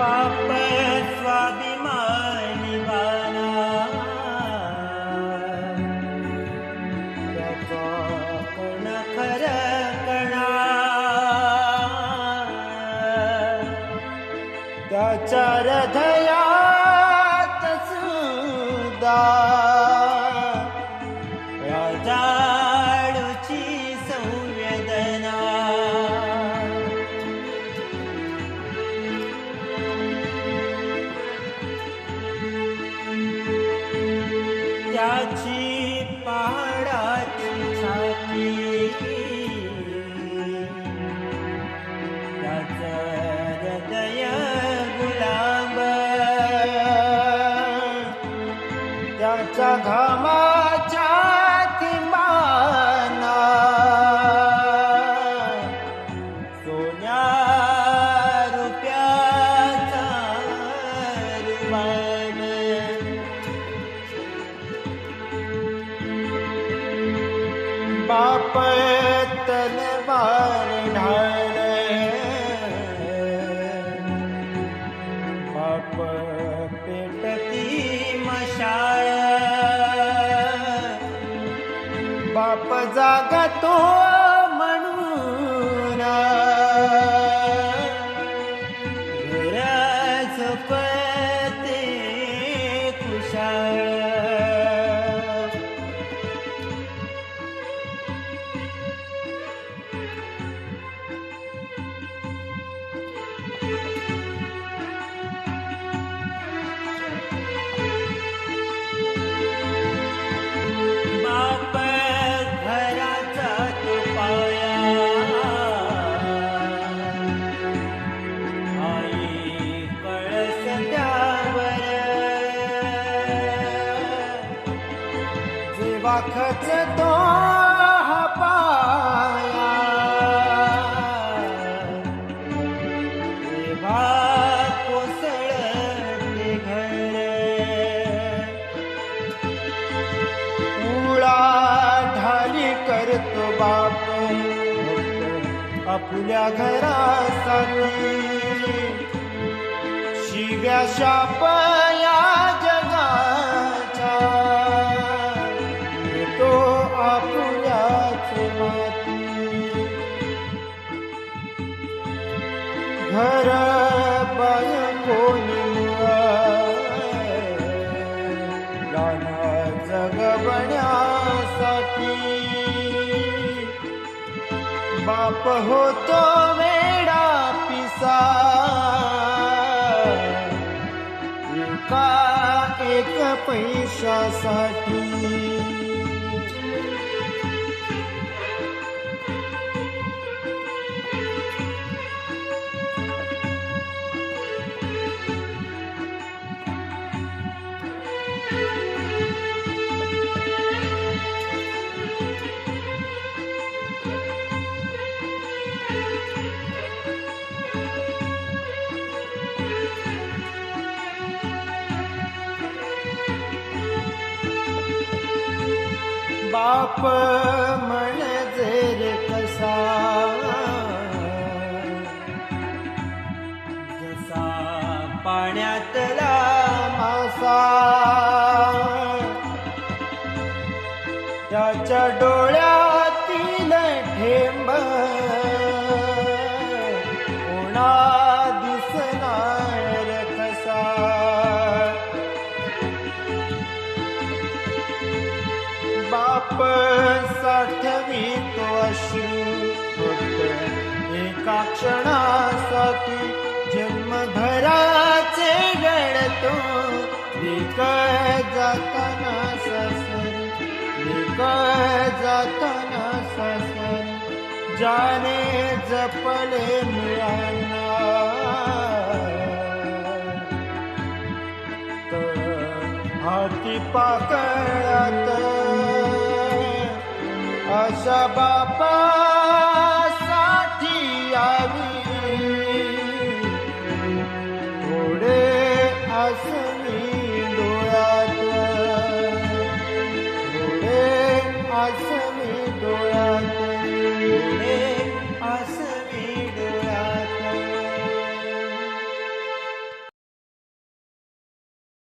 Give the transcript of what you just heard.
बाप स्वाभिमानी त्याची पहाडाची छाती. त्याचं हृदय गुलाब. बाप तलवार ढाल बाप पेटती मशाळ बाप जागतो म्हणून घर झोपते खुशाळ जेव्हा खच तो हा पाया. तेव्हा कोसळते घर. उळा ढाली करतो बाप. आपल्या घरासाठी शिव्या शाप घर बाय कोणी गाणं जगवण्यासाठी बाप होतो वेडा पिसा. एका एक पैशासाठी बाप म्हणजे रे कसा त्याच्या डोळ्यातील ठेंब कोणा दिसणार कसा? बाप साठवी तो अश्रू एका क्षणासाठी जन्मभराचे गणतो एक जाताना जाताना ससन जाने जपले मुलांना. हाती पाकळत अशा बापा